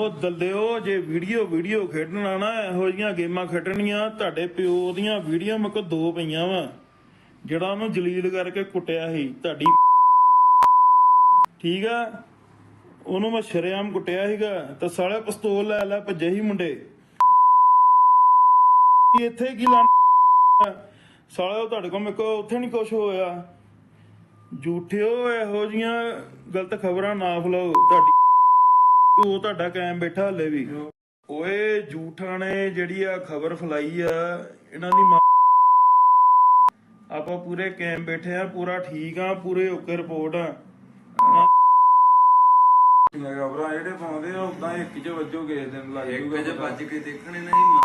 ਉਹ ਦਲਦਿਓ ਜੇ ਵੀਡੀਓ ਵੀਡੀਓ ਖੇਡਣਾ ਨਾ ਇਹੋ ਜੀਆਂ ਗੇਮਾਂ ਖੇਡਣੀਆਂ, ਤੁਹਾਡੇ ਪਿਓ ਦੀਆਂ ਵੀਡੀਓ ਮੇਰੇ ਕੋਲ ਦੋ ਪਈਆਂ ਵਾ। ਜਿਹੜਾ ਉਹਨੂੰ ਜਲੀਲ ਕਰਕੇ ਕੁੱਟਿਆ ਸੀ, ਤੁਹਾਡੀ ਠੀਕ ਆ? ਉਹਨੂੰ ਮੈਂ ਸ਼ਰੇਆਮ ਕੁੱਟਿਆ ਸੀਗਾ, ਤੇ ਸਾਲੇ ਪਿਸਤੌਲ ਲੈ ਲੈ ਭੱਜੇ ਸੀ ਮੁੰਡੇ। ਇੱਥੇ ਕੀ ਲਾਂ ਸਾਲਿਓ ਤੁਹਾਡੇ ਕੋਲ ਮੇਰੇ ਕੋਲ ਉੱਥੇ ਨਹੀਂ ਕੁਝ ਹੋਇਆ। ਝੂਠਿਓ ਇਹੋ ਜੀਆਂ ਗਲਤ ਖਬਰਾਂ ਨਾ ਫਲਾਓ, ਤੁਹਾਡੀ ਉਹ ਤੁਹਾਡਾ ਕਾਇਮ ਬੈਠਾ ਹਲੇ ਵੀ। ਓਏ ਝੂਠਾਂ ਨੇ ਜਿਹੜੀ ਆ ਖਬਰ ਫਲਾਈ ਆ ਇਹਨਾਂ ਦੀ ਮਾਂ ਆਪਾਂ ਪੂਰੇ ਕਾਇਮ ਬੈਠੇ ਆ ਪੂਰਾ ਠੀਕ ਆ ਪੂਰੇ ਓਕੇ ਰਿਪੋਰਟ ਆ। ਖਬਰਾਂ ਜਿਹੜੇ ਪਾਉਂਦੇ ਆ ਉਦਾਂ ਇੱਕ ਚ ਵੱਜੋ ਕਿਸੇ ਦਿਨ ਲੱਗ ਇੱਕ ਜੂਗਾ ਜੇ ਪਤਾ। ਭੱਜ ਕੇ ਦੇਖਣੇ ਨਹੀਂ ਮੰਨ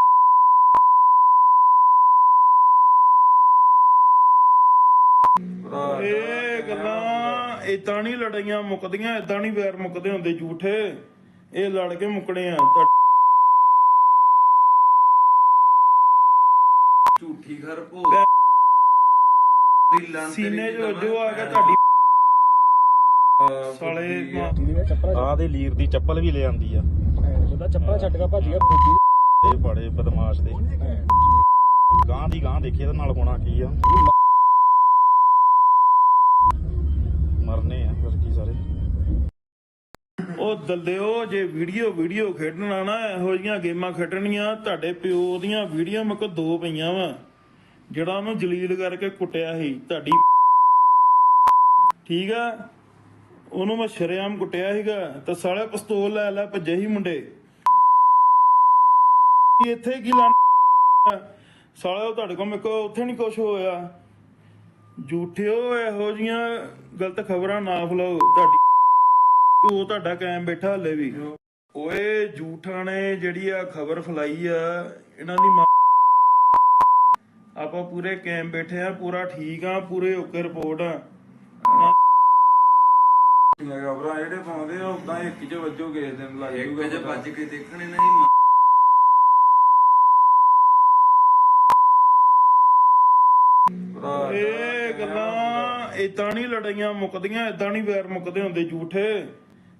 ਭਰਾ ਇਹ ਗੱਲਾਂ ਇਦਾਂ ਨਹੀਂ ਲੜਾਈਆਂ ਮੁੱਕਦੀਆਂ ਇਦਾਂ ਨਹੀਂ ਵੈਰ ਮੁੱਕਦੇ ਹੁੰਦੇ ਝੂਠੇ ਇਹ ਲੜ ਕੇ ਮੁੱਕਣੇ ਆ। ਝੂਠੀ ਖਰ ਭੋਗ। ਸੀਨੇ 'ਚ ਵੱਜੋ ਆ ਗਿਆ ਤੁਹਾਡੀ ਸਾਲੇ ਆਹ ਦੇ ਲੀਰ ਦੀ ਚੱਪਲ ਵੀ ਲੈ ਆਂਦੀ ਆ। ਉਹਦਾ ਚੱਪਲਾਂ ਛੱਡ ਕੇ ਭੱਜ ਗਿਆ। ਇਹ ਬੜੇ ਬਦਮਾਸ਼ ਦੇ। ਗਾਂ ਦੀ ਗਾਂ ਦੇਖੀ ਇਹਦੇ ਨਾਲ ਹੋਣਾ ਕੀ ਆ? ਮਰਨੇ ਆ ਫਿਰ ਕੀ ਸਾਰੇ। ਉਹ ਦੱਲਿਓ, ਜੇ ਵੀਡੀਓ ਵੀਡੀਓ ਖੇਡਣਾ ਨਾ ਇਹੋ ਜੀਆਂ ਗੇਮਾਂ ਖੇਡਣੀਆਂ, ਤੁਹਾਡੇ ਪਿਓ ਦੀਆਂ ਵੀਡੀਓ ਮੇਰੇ ਕੋਲ ਦੋ ਪਈਆਂ ਵਾ। ਜਿਹੜਾ ਉਹਨੂੰ ਜਲੀਲ ਕਰਕੇ ਕੁੱਟਿਆ ਸੀ, ਤੁਹਾਡੀ ਠੀਕ ਆ? ਉਹਨੂੰ ਮੈਂ ਸ਼ਰੇਆਮ ਕੁੱਟਿਆ ਸੀਗਾ, ਤੇ ਸਾਲੇ ਪਿਸਤੌਲ ਲੈ ਲੈ ਭੱਜੇ ਹੀ ਮੁੰਡੇ। ਇੱਥੇ ਕੀ ਲਾਂ ਸਾਲਿਓ ਤੁਹਾਡੇ ਕੋਲ ਮੇਰੇ ਕੋਲ ਉੱਥੇ ਨਹੀਂ ਕੁਝ ਹੋਇਆ। ਝੂਠਿਓ ਇਹੋ ਜੀਆਂ ਗਲਤ ਖਬਰਾਂ ਨਾ ਫਲਾਓ, ਤੁਹਾਡੀ ਉਹ ਤੁਹਾਡਾ ਕਾਇਮ ਬੈਠਾ ਹਲੇ ਵੀ। ਓਏ ਝੂਠਾਂ ਨੇ ਜਿਹੜੀ ਆ ਖਬਰ ਫਲਾਈ ਆ ਇਹਨਾਂ ਦੀ ਮਾਂ ਆਪਾਂ ਪੂਰੇ ਕਾਇਮ ਬੈਠੇ ਆ ਪੂਰਾ ਠੀਕ ਆ ਪੂਰੇ ਓਕੇ ਰਿਪੋਰਟ ਆ। ਖਬਰਾਂ ਜਿਹੜੇ ਪਾਉਂਦੇ ਆ ਉਦਾਂ ਇੱਕ ਚ ਵੱਜੋ ਕਿਸੇ ਦਿਨ ਲੱਗ ਇੱਕ ਜੂਗਾ ਜੇ ਪਤਾ। ਭੱਜ ਕੇ ਦੇਖਣੇ ਨਹੀਂ। ਮੰਨ ਭਰਾ ਇਹ ਗੱਲਾਂ ਇਦਾਂ ਨਹੀਂ ਲੜਾਈਆਂ ਮੁੱਕਦੀਆਂ ਇਦਾਂ ਨਹੀਂ ਵੈਰ ਮੁੱਕਦੇ ਹੁੰਦੇ ਝੂਠੇ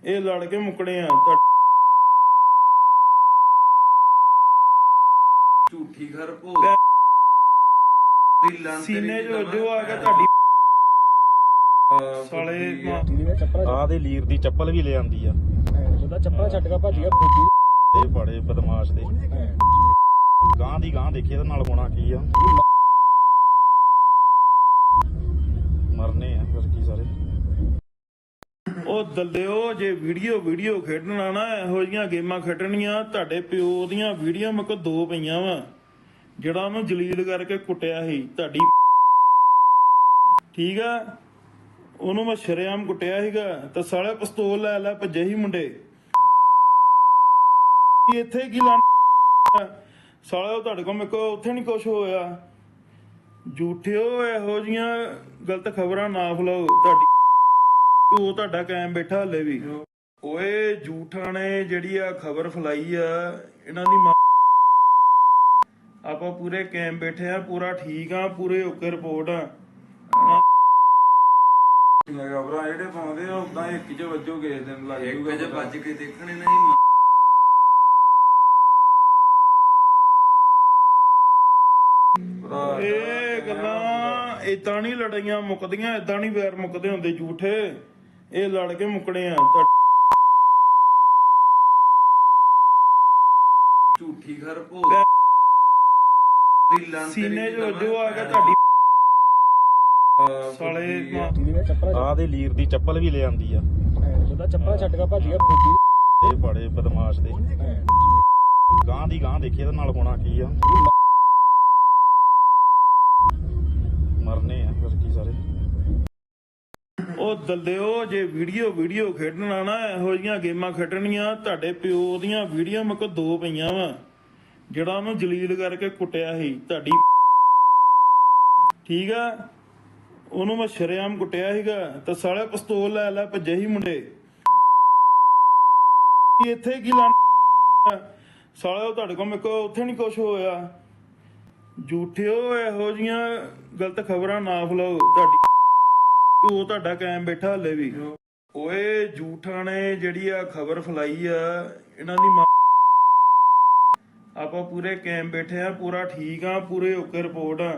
ਇਹ ਲੜ ਕੇ ਮੁੱਕਣੇ ਆ ਤੁਹਾਡੇ ਝੂਠੀ ਖਰ ਭੋਗ। ਸੀਨੇ 'ਚ ਵੱਜੋ ਆ ਗਿਆ ਤੁਹਾਡੀ ਸਾਲੇ ਆਹ ਦੇ ਲੀਰ ਦੀ ਚੱਪਲ ਵੀ ਲੈ ਆਂਦੀ ਆ। ਉਹਦਾ ਚੱਪਲਾਂ ਛੱਡ ਕੇ ਭੱਜ ਗਿਆ। ਫੋਕੀ ਇਹ ਬੜੇ ਬਦਮਾਸ਼ ਦੇ। ਗਾਂ ਦੀ ਗਾਂ ਦੇਖੀ ਇਹਦੇ ਨਾਲ ਹੋਣਾ ਕੀ ਆ। ਮਰਨੇ ਆ ਫਿਰ ਕੀ ਸਾਰੇ। ਉਹ ਦਲਿਓ, ਜੇ ਵੀਡੀਓ ਵੀਡੀਓ ਖੇਡਣਾ ਨਾ ਇਹੋ ਜੀਆਂ ਗੇਮਾਂ ਖੇਡਣੀਆਂ, ਤੁਹਾਡੇ ਪਿਓ ਦੀਆਂ ਵੀਡੀਓ ਮੇਰੇ ਕੋਲ ਦੋ ਪਈਆਂ ਵਾ। ਜਿਹੜਾ ਉਹਨੂੰ ਜਲੀਲ ਕਰਕੇ ਕੁੱਟਿਆ ਸੀ, ਤੁਹਾਡੀ ਠੀਕ ਆ? ਉਹਨੂੰ ਮੈਂ ਸ਼ਰੇਆਮ ਕੁੱਟਿਆ ਸੀਗਾ, ਤੇ ਸਾਲੇ ਪਿਸਤੌਲ ਲੈ ਲੈ ਭੱਜੇ ਹੀ ਮੁੰਡੇ। ਇੱਥੇ ਕੀ ਲਾਂ ਸਾਲਿਓ ਤੁਹਾਡੇ ਕੋਲ ਮੇਰੇ ਕੋਲ ਉੱਥੇ ਨਹੀਂ ਕੁਝ ਹੋਇਆ। ਝੂਠਿਓ ਇਹੋ ਜੀਆਂ ਗਲਤ ਖਬਰਾਂ ਨਾ ਫਲਾਓ, ਤੁਹਾਡੀ ਉਹ ਤੁਹਾਡਾ ਕਾਇਮ ਬੈਠਾ ਹਲੇ ਵੀ। ਓਏ ਝੂਠਾਂ ਨੇ ਜਿਹੜੀ ਆ ਖਬਰ ਫਲਾਈ ਆ ਇਹਨਾਂ ਦੀ ਮਾਂ ਆਪਾਂ ਪੂਰੇ ਕਾਇਮ ਬੈਠੇ ਆ ਪੂਰਾ ਠੀਕ ਆ ਪੂਰੇ ਓਕੇ ਰਿਪੋਰਟ ਆ। ਖਬਰਾਂ ਜਿਹੜੇ ਪਾਉਂਦੇ ਆ ਉਦਾਂ ਇੱਕ ਚ ਵੱਜੋ ਕਿਸੇ ਦਿਨ ਲੱਗ ਇੱਕ ਜੂਗਾ ਜੇ ਪਤਾ। ਭੱਜ ਕੇ ਦੇਖਣੇ ਨਹੀਂ ਮੰਨ ਭਰਾ ਇਹ ਗੱਲਾਂ ਇਦਾਂ ਨਹੀਂ ਲੜਾਈਆਂ ਮੁੱਕਦੀਆਂ ਇਦਾਂ ਨਹੀਂ ਵੈਰ ਮੁੱਕਦੇ ਹੁੰਦੇ ਝੂਠੇ ਇਹ ਲੜ ਕੇ ਮੁੱਕਣੇ ਆ। ਤੁਹਾਡੇ ਝੂਠੀ ਖਰ ਭੋਗ। ਸੀਨੇ 'ਚ ਵੱਜੋ ਆ ਗਿਆ ਤੁਹਾਡੀ ਸਾਲੇ ਆਹ ਦੇ ਲੀਰ ਦੀ ਚੱਪਲ ਵੀ ਲੈ ਆਂਦੀ ਆ। ਉਹਦਾ ਚੱਪਲਾਂ ਛੱਡ ਕੇ ਭੱਜ ਗਿਆ। ਇਹ ਬੜੇ ਬਦਮਾਸ਼ ਦੇ। ਗਾਂ ਦੀ ਗਾਂ ਦੇਖੀ ਇਹਦੇ ਨਾਲ ਹੋਣਾ ਕੀ ਆ? ਮਰਨੇ ਆ ਫਿਰ ਕੀ ਸਾਰੇ। ਉਹ ਦੱਲਿਓ, ਜੇ ਵੀਡੀਓ ਵੀਡੀਓ ਖੇਡਣਾ ਨਾ ਇਹੋ ਜੀਆਂ ਗੇਮਾਂ ਖੇਡਣੀਆਂ, ਤੁਹਾਡੇ ਪਿਓ ਦੀਆਂ ਵੀਡੀਓ ਮੇਰੇ ਕੋਲ ਦੋ ਪਈਆਂ ਵਾ। ਜਿਹੜਾ ਉਹਨੂੰ ਜਲੀਲ ਕਰਕੇ ਕੁੱਟਿਆ ਸੀ, ਤੁਹਾਡੀ ਠੀਕ ਆ? ਉਹਨੂੰ ਮੈਂ ਸ਼ਰੇਆਮ ਕੁੱਟਿਆ ਸੀਗਾ, ਤੇ ਸਾਲੇ ਪਿਸਤੌਲ ਲੈ ਲੈ ਭੱਜੇ ਹੀ ਮੁੰਡੇ। ਇੱਥੇ ਕੀ ਲਾਂ ਸਾਲਿਓ ਤੁਹਾਡੇ ਕੋਲ ਮੇਰੇ ਕੋਲ ਉੱਥੇ ਨਹੀਂ ਕੁਝ ਹੋਇਆ। ਝੂਠਿਓ ਇਹੋ ਜੀਆਂ ਗਲਤ ਖਬਰਾਂ ਨਾ ਫਲਾਓ, ਤੁਹਾਡੀ ਉਹ ਤੁਹਾਡਾ ਕਾਇਮ ਬੈਠਾ ਹਲੇ ਵੀ। ਓਏ ਝੂਠਾਂ ਨੇ ਜਿਹੜੀ ਆ ਖਬਰ ਫਲਾਈ ਆ ਇਹਨਾਂ ਦੀ ਮਾਂ ਆਪਾਂ ਪੂਰੇ ਕਾਇਮ ਬੈਠੇ ਆ ਪੂਰਾ ਠੀਕ ਆ ਪੂਰੇ ਓਕੇ ਰਿਪੋਰਟ ਆ।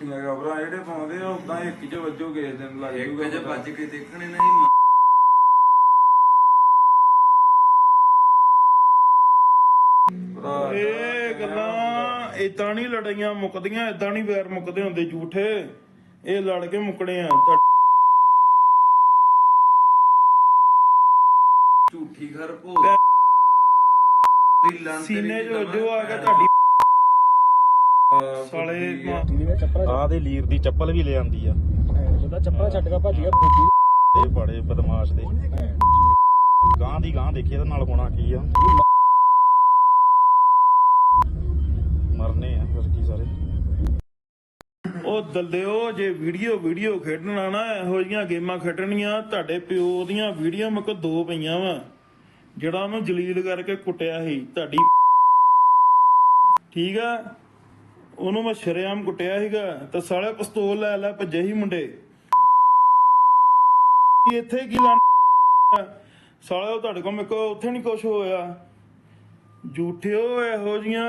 ਖਬਰਾਂ ਜਿਹੜੇ ਪਾਉਂਦੇ ਆ ਉਦਾਂ ਇੱਕ ਚ ਵੱਜੋ ਕਿਸੇ ਦਿਨ ਲੱਗ ਇੱਕ ਜੂਗਾ। ਜੇ ਪਤਾ। ਭੱਜ ਕੇ ਦੇਖਣੇ ਨਹੀਂ ਮੰਨ ਭਰਾ ਇਹ ਗੱਲਾਂ ਇਦਾਂ ਨਹੀਂ ਲੜਾਈਆਂ ਮੁੱਕਦੀਆਂ ਇਦਾਂ ਨਹੀਂ ਵੈਰ ਮੁੱਕਦੇ ਹੁੰਦੇ ਝੂਠੇ ਇਹ ਲੜ ਕੇ ਮੁੱਕਣੇ ਆ। ਤਾਂ ਝੂਠੀ ਭੋਗ। ਰੀਲਾਂ ਸੀਨੇ 'ਚ ਵੱਜੋ ਆ ਕੇ ਤੁਹਾਡੀ ਸਾਲੇ ਆ ਦੇ ਲੀਰ ਦੀ ਚੱਪਲ ਵੀ ਲੈ ਆਂਦੀ ਆ। ਉਹਦਾ ਚੱਪਲ ਛੱਡ ਕੇ ਭੱਜ ਗਿਆ। ਇਹ ਬੜੇ ਬਦਮਾਸ਼ ਦੇ। ਗਾਂ ਦੀ ਗਾਂ ਦੇਖੀ ਇਹਦੇ ਨਾਲ ਹੋਣਾ ਕੀ ਆ? ਮਰਨੇ ਆ ਫਿਰ ਕੀ ਸਾਰੇ? ਉਹ ਜੇ ਵੀਡੀਓ ਵੀਡੀਓ ਖੇਡਣਾ ਨਾ ਇਹੋ ਜੀਆਂ ਗੇਮਾਂ ਖੇਡਣੀਆਂ, ਤੁਹਾਡੇ ਪਿਓ ਦੀਆਂ ਵੀਡੀਓ ਮੇਰੇ ਦੋ ਪਈਆਂ ਵਾ। ਜਿਹੜਾ ਉਹਨੂੰ ਜਲੀਲ ਕਰਕੇ ਕੁੱਟਿਆ ਸੀ, ਤੁਹਾਡੀ ਠੀਕ ਆ? ਉਹਨੂੰ ਮੈਂ ਸ਼ਰੇਆਮ ਕੁੱਟਿਆ ਸੀਗਾ, ਤਾਂ ਸਾਲੇ ਪਿਸਤੌਲ ਲੈ ਲੈ, ਭੱਜੇ ਹੀ ਮੁੰਡੇ। ਇੱਥੇ ਕੀ ਲਾਂ ਸਾਲੇ ਉਹ ਤੁਹਾਡੇ ਕੋਲ ਮੇਰੇ ਕੋਲ ਉੱਥੇ ਨਹੀਂ ਕੁਝ ਹੋਇਆ। ਝੂਠਿਓ ਇਹੋ ਜੀਆਂ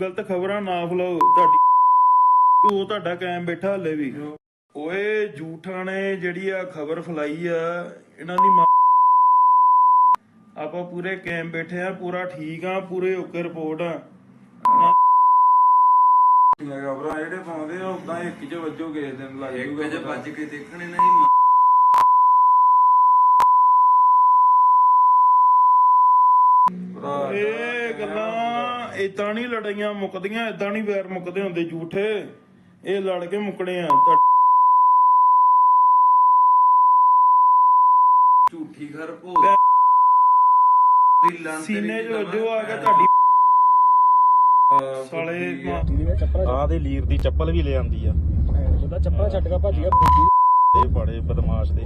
ਗਲਤ ਖਬਰਾਂ ਨਾ ਫਲਾਓ, ਤੁਹਾਡੀ ਉਹ ਤੁਹਾਡਾ ਕਾਇਮ ਬੈਠਾ ਹਲੇ ਵੀ। ਓਏ ਝੂਠਾਂ ਨੇ ਜਿਹੜੀ ਆ ਖਬਰ ਫਲਾਈ ਆ ਇਹਨਾਂ ਦੀ ਮਾਂ ਆਪਾਂ ਪੂਰੇ ਕਾਇਮ ਬੈਠੇ ਆ ਪੂਰਾ ਠੀਕ ਆ ਪੂਰੇ ਓਕੇ ਰਿਪੋਰਟ ਆ। ਖਬਰਾਂ ਜਿਹੜੇ ਪਾਉਂਦੇ ਆ ਉਦਾਂ ਇੱਕ ਚ ਵੱਜੋ ਕਿਸੇ ਦਿਨ ਲੱਗ ਇੱਕ ਜੂਗਾ ਵਜੇ ਪਤਾ। ਭੱਜ ਕੇ ਦੇਖਣੇ ਨਹੀਂ ਭਰਾ ਇਹ ਗੱਲਾਂ ਇਦਾਂ ਨਹੀਂ ਲੜਾਈਆਂ ਮੁੱਕਦੀਆਂ ਇਦਾਂ ਨਹੀਂ ਵੈਰ ਮੁੱਕਦੇ ਹੁੰਦੇ ਝੂਠੇ ਇਹ ਲੜ ਕੇ ਮੁੱਕਣੇ ਆ। ਤਾਂ ਝੂਠੀ ਭੋਗ। ਰੀਲਾਂ ਸੀਨੇ 'ਚ ਵੱਜੋ ਆ ਕੇ ਤੁਹਾਡੀ ਸਾਲੇ ਆ। ਦੇ ਲੀਰ ਦੀ ਚੱਪਲ ਵੀ ਲੈ ਆਂਦੀ ਆ। ਉਹਦਾ ਚੱਪਲ ਛੱਡ ਕੇ ਭੱਜ ਗਿਆ। ਇਹ ਬੜੇ ਬਦਮਾਸ਼ ਦੇ।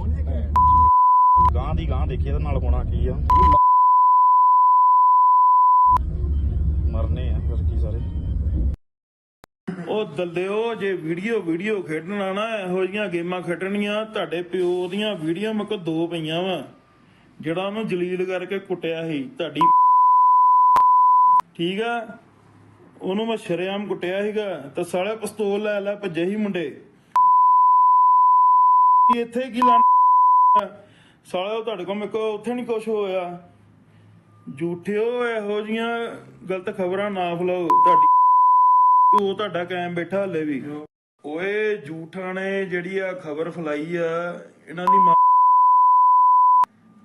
ਗਾਂ ਦੀ ਗਾਂ ਦੇਖੀ ਇਹਦੇ ਨਾਲ ਹੋਣਾ ਕੀ ਆ? ਮਰਨੇ ਆ ਫਿਰ ਕੀ ਸਾਰੇ। ਉਹ ਦਲਿਓ, ਜੇ ਵੀਡੀਓ ਵੀਡੀਓ ਖੇਡਣਾ ਨਾ ਇਹੋ ਜੀਆਂ ਗੇਮਾਂ ਖੇਡਣੀਆਂ, ਤੁਹਾਡੇ ਪਿਓ ਦੀਆਂ ਵੀਡੀਓ ਮੇਰੇ ਕੋਲ ਦੋ ਪਈਆਂ ਵਾ। ਜਿਹੜਾ ਉਹਨੂੰ ਜਲੀਲ ਕਰਕੇ ਕੁੱਟਿਆ ਸੀ, ਤੁਹਾਡੀ ਠੀਕ ਆ? ਉਹਨੂੰ ਮੈਂ ਸ਼ਰੇਆਮ ਕੁੱਟਿਆ ਸੀਗਾ, ਤੇ ਸਾਲੇ ਪਿਸਤੌਲ ਲੈ ਲੈ ਭੱਜੇ ਸੀ ਮੁੰਡੇ। ਇੱਥੇ ਕੀ ਲਾਂ ਸਾਲੇ ਤੁਹਾਡੇ ਕੋਲ ਮੇਰੇ ਕੋਲ ਉੱਥੇ ਨਹੀਂ ਕੁਝ ਹੋਇਆ। ਝੂਠਿਓ ਇਹੋ ਜੀਆਂ ਗਲਤ ਖਬਰਾਂ ਨਾ ਫਲਾਓ, ਤੁਹਾਡੀ ਉਹ ਤੁਹਾਡਾ ਕਾਇਮ ਬੈਠਾ ਹਲੇ ਵੀ। ਓਏ ਝੂਠਾਂ ਨੇ ਜਿਹੜੀ ਆ ਖਬਰ ਫਲਾਈ ਆ ਇਹਨਾਂ ਦੀ ਮਾਂ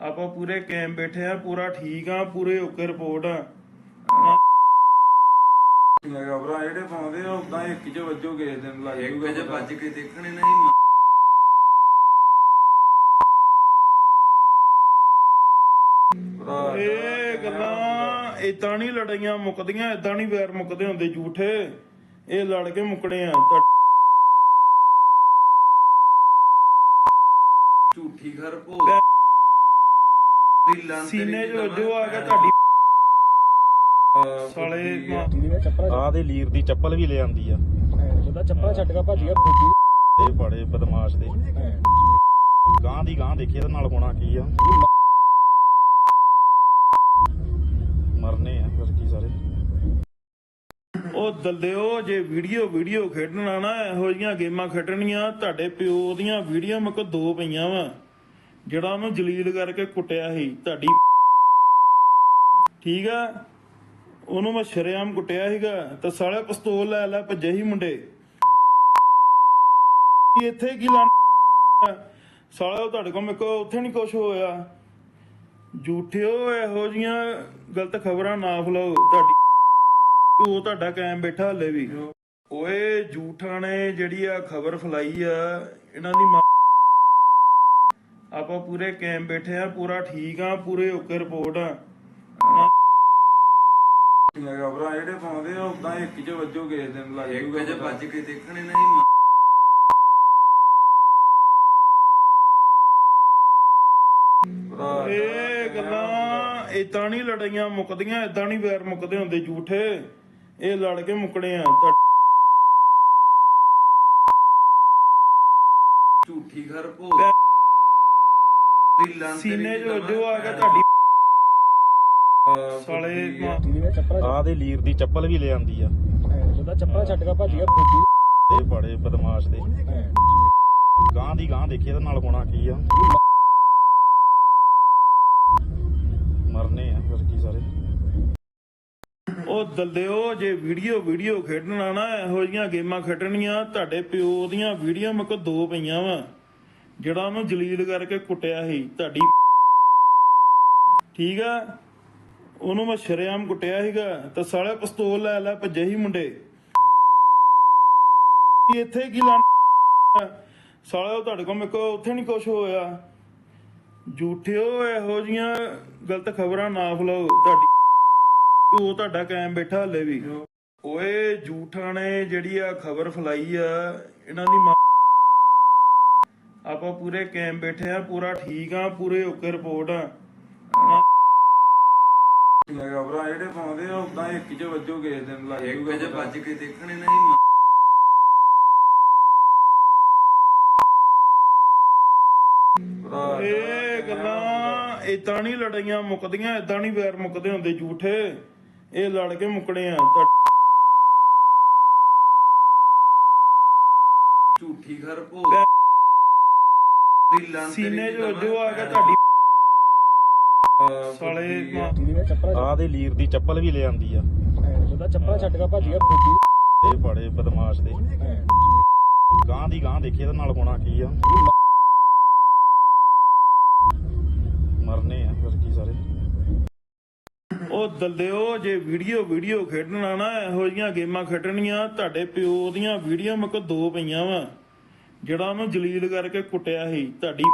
ਆਪਾਂ ਪੂਰੇ ਕਾਇਮ ਬੈਠੇ ਆ ਪੂਰਾ ਠੀਕ ਆ ਪੂਰੇ ਓਕੇ ਰਿਪੋਰਟ ਆ। ਖਬਰਾਂ ਜਿਹੜੇ ਪਾਉਂਦੇ ਆ ਉਦਾਂ ਇੱਕ ਚ ਵੱਜੋ ਕਿਸੇ ਦਿਨ ਲੱਗ ਇੱਕ ਜੂਗਾ ਵਜੇ ਪਤਾ। ਭੱਜ ਕੇ ਦੇਖਣੇ ਨਹੀਂ ਭਰਾ ਇਹ ਗੱਲਾਂ ਇਦਾਂ ਨਹੀਂ ਲੜਾਈਆਂ ਮੁੱਕਦੀਆਂ ਇਦਾਂ ਨਹੀਂ ਵੈਰ ਮੁੱਕਦੇ ਹੁੰਦੇ ਝੂਠੇ ਇਹ ਲੜ ਕੇ ਮੁੱਕਣੇ ਆ। ਤਾਂ ਝੂਠੀ ਖਰ ਭੋਗ ਰੀਲਾਂ ਸੀਨੇ 'ਚ ਵੱਜੋ ਆ ਕੇ ਤੁਹਾਡੀ ਸਾਲੇ ਆ। ਦੇ ਲੀਰ ਦੀ ਚੱਪਲ ਵੀ ਲੈ ਆਂਦੀ ਆ। ਉਹਦਾ ਚੱਪਲ ਛੱਡ ਕੇ ਭੱਜ ਗਿਆ ਇਹ ਬੜੇ ਬਦਮਾਸ਼ ਦੇ। ਗਾਂ ਦੀ ਗਾਂ ਦੇਖੀ ਇਹਦੇ ਨਾਲ ਹੋਣਾ ਕੀ ਆ? ਮਰਨੇ ਆ ਫਿਰ ਕੀ ਸਾਰੇ। ਉਹ ਦਲਦਿਓ, ਜੇ ਵੀਡੀਓ ਵੀਡੀਓ ਖੇਡਣਾ ਨਾ ਇਹੋ ਜੀਆਂ ਗੇਮਾਂ ਖੇਡਣੀਆਂ, ਤੁਹਾਡੇ ਪਿਓ ਦੀਆਂ ਵੀਡੀਓ ਮੇਰੇ ਕੋਲ ਦੋ ਪਈਆਂ ਵਾ। ਜਿਹੜਾ ਉਹਨੂੰ ਜਲੀਲ ਕਰਕੇ ਕੁੱਟਿਆ ਸੀ, ਤੁਹਾਡੀ ਠੀਕ ਆ? ਉਹਨੂੰ ਮੈਂ ਸ਼ਰੇਆਮ ਕੁੱਟਿਆ ਸੀਗਾ, ਤੇ ਸਾਲੇ ਪਿਸਤੌਲ ਲੈ ਲੈ, ਭੱਜੇ ਹੀ ਮੁੰਡੇ। ਇੱਥੇ ਕੀ ਲਾਂ ਸਾਲੇ ਤੁਹਾਡੇ ਕੋਲ ਮੇਰੇ ਕੋਲ ਉੱਥੇ ਨਹੀਂ ਕੁਝ ਹੋਇਆ। ਝੂਠਿਓ ਇਹੋ ਜੀਆਂ ਗਲਤ ਖਬਰਾਂ ਨਾ ਫਲਾਓ, ਤੁਹਾਡੀ ਉਹ ਤੁਹਾਡਾ ਕਾਇਮ ਬੈਠਾ ਹਲੇ ਵੀ। ਓਏ ਝੂਠਾਂ ਨੇ ਜਿਹੜੀ ਆ ਖਬਰ ਫਲਾਈ ਆ ਇਹਨਾਂ ਦੀ ਮਾਂ ਆਪਾਂ ਪੂਰੇ ਕਾਇਮ ਬੈਠੇ ਆ ਪੂਰਾ ਠੀਕ ਆ ਪੂਰੇ ਓਕੇ ਰਿਪੋਰਟ ਆ। ਖਬਰਾਂ ਜਿਹੜੇ ਪਾਉਂਦੇ ਆ ਉਦਾਂ ਇੱਕ ਚ ਵੱਜੋ ਕਿਸੇ ਦਿਨ ਲੱਗ ਇੱਕ ਜੂਗਾ ਵਜੇ ਪਤਾ। ਭੱਜ ਕੇ ਦੇਖਣੇ ਨਹੀਂ ਭਰਾ ਇਹ ਗੱਲਾਂ ਇਦਾਂ ਨਹੀਂ ਲੜਾਈਆਂ ਮੁੱਕਦੀਆਂ ਇਦਾਂ ਨਹੀਂ ਵੈਰ ਮੁੱਕਦੇ ਹੁੰਦੇ ਝੂਠੇ ਇਹ ਲੜ ਕੇ ਮੁੱਕਣੇ ਆ ਤਾਂ ਝੂਠੀ ਭੋਗ। ਰੀਲਾਂ ਸੀਨੇ 'ਚ ਵੱਜੋ ਆ ਕੇ ਤੁਹਾਡੀ ਸਾਲੇ ਆ। ਦੇ ਲੀਰ ਦੀ ਚੱਪਲ ਵੀ ਲੈ ਆਂਦੀ ਆ। ਉਹਦਾ ਚੱਪਲ ਛੱਡ ਕੇ ਭੱਜ ਗਿਆ। ਇਹ ਬੜੇ ਬਦਮਾਸ਼ ਦੇ। ਗਾਂ ਦੀ ਗਾਂ ਦੇਖੀ ਇਹਦੇ ਨਾਲ ਹੋਣਾ ਕੀ ਆ? ਮਰਨੇ ਆ ਫਿਰ ਕੀ ਸਾਰੇ। ਉਹ ਦਲਦਿਓ, ਜੇ ਵੀਡੀਓ ਵੀਡੀਓ ਖੇਡਣਾ ਨਾ ਇਹੋ ਜੀਆਂ ਗੇਮਾਂ ਖੇਡਣੀਆਂ, ਤੁਹਾਡੇ ਪਿਓ ਦੀਆਂ ਵੀਡੀਓ ਮੇਰੇ ਕੋਲ ਦੋ ਪਈਆਂ ਵਾ। ਜਿਹੜਾ ਉਹਨੂੰ ਜਲੀਲ ਕਰਕੇ ਕੁੱਟਿਆ ਸੀ, ਤੁਹਾਡੀ ਠੀਕ ਆ? ਉਹਨੂੰ ਮੈਂ ਸ਼ਰੇਆਮ ਕੁੱਟਿਆ ਸੀਗਾ, ਤਾਂ ਸਾਲੇ ਪਿਸਤੌਲ ਲੈ ਲੈ, ਭੱਜੇ ਹੀ ਮੁੰਡੇ। ਇੱਥੇ ਕੀ ਲਾਂ ਸਾਲੇ ਉਹ ਤੁਹਾਡੇ ਕੋਲ, ਮੇਰੇ ਕੋਲ ਉੱਥੇ ਨਹੀਂ ਕੁਝ ਹੋਇਆ। ਝੂਠਿਓ, ਇਹੋ ਜੀਆਂ ਗਲਤ ਖਬਰਾਂ ਨਾ ਫਲਾਓ, ਤੁਹਾਡੀ ਉਹ ਤੁਹਾਡਾ ਕਾਇਮ ਬੈਠਾ ਹਲੇ ਵੀ। ਓਏ ਝੂਠਾਂ ਨੇ ਜਿਹੜੀ ਆ ਖਬਰ ਫਲਾਈ ਆ ਇਹਨਾਂ ਦੀ ਮਾਂ ਆਪਾਂ ਪੂਰੇ ਕਾਇਮ ਬੈਠੇ ਆ ਪੂਰਾ ਠੀਕ ਆ ਪੂਰੇ ਓਕੇ ਰਿਪੋਰਟ ਆ। ਖਬਰਾਂ ਜਿਹੜੇ ਪਾਉਂਦੇ ਆ ਉਦਾਂ ਇੱਕ ਚ ਵੱਜੋ ਕਿਸੇ ਦਿਨ ਲੱਗ ਇੱਕ ਜੂਗਾ ਵਜੇ ਪਤਾ। ਭੱਜ ਕੇ ਦੇਖਣੇ ਨਹੀਂ ਮੰਨ ਭਰਾ ਇਹ ਗੱਲਾਂ ਇਦਾਂ ਨਹੀਂ ਲੜਾਈਆਂ ਮੁੱਕਦੀਆਂ ਇਦਾਂ ਨਹੀਂ ਵੈਰ ਮੁੱਕਦੇ ਹੁੰਦੇ ਝੂਠੇ ਇਹ ਲੜ ਕੇ ਮੁੱਕਣੇ ਆ। ਝੂਠੀ ਖਰ ਭੋਗ ਸੀਨੇ 'ਚ ਵੱਜੋ ਆ ਕੇ ਤੁਹਾਡੀ ਸਾਲੇ ਆ। ਦੇ ਲੀਰ ਦੀ ਚੱਪਲ ਵੀ ਲੈ ਆਂਦੀ ਆ। ਉਹਦਾ ਚੱਪਲਾਂ ਛੱਡ ਕੇ ਭੱਜ ਗਿਆ। ਫੋਕੀ ਇਹ ਬੜੇ ਬਦਮਾਸ਼ ਦੇ। ਗਾਂ ਦੀ ਗਾਂ ਦੇਖੀ ਇਹਦੇ ਨਾਲ ਹੋਣਾ ਕੀ ਆ? ਮਰਨੇ ਆ ਫਿਰ ਕੀ ਸਾਰੇ? ਉਹ ਦਲਦਿਓ ਜੇ ਵੀਡੀਓ ਵੀਡੀਓ ਖੇਡਣਾ ਨਾ ਇਹੋ ਜੀਆਂ ਗੇਮਾਂ ਖੇਡਣੀਆਂ, ਤੁਹਾਡੇ ਪਿਓ ਦੀਆਂ ਵੀਡੀਓ ਮੇਰੇ ਦੋ ਪਈਆਂ ਵਾ। ਜਿਹੜਾ ਉਹਨੂੰ ਜਲੀਲ ਕਰਕੇ ਕੁੱਟਿਆ ਸੀ, ਤੁਹਾਡੀ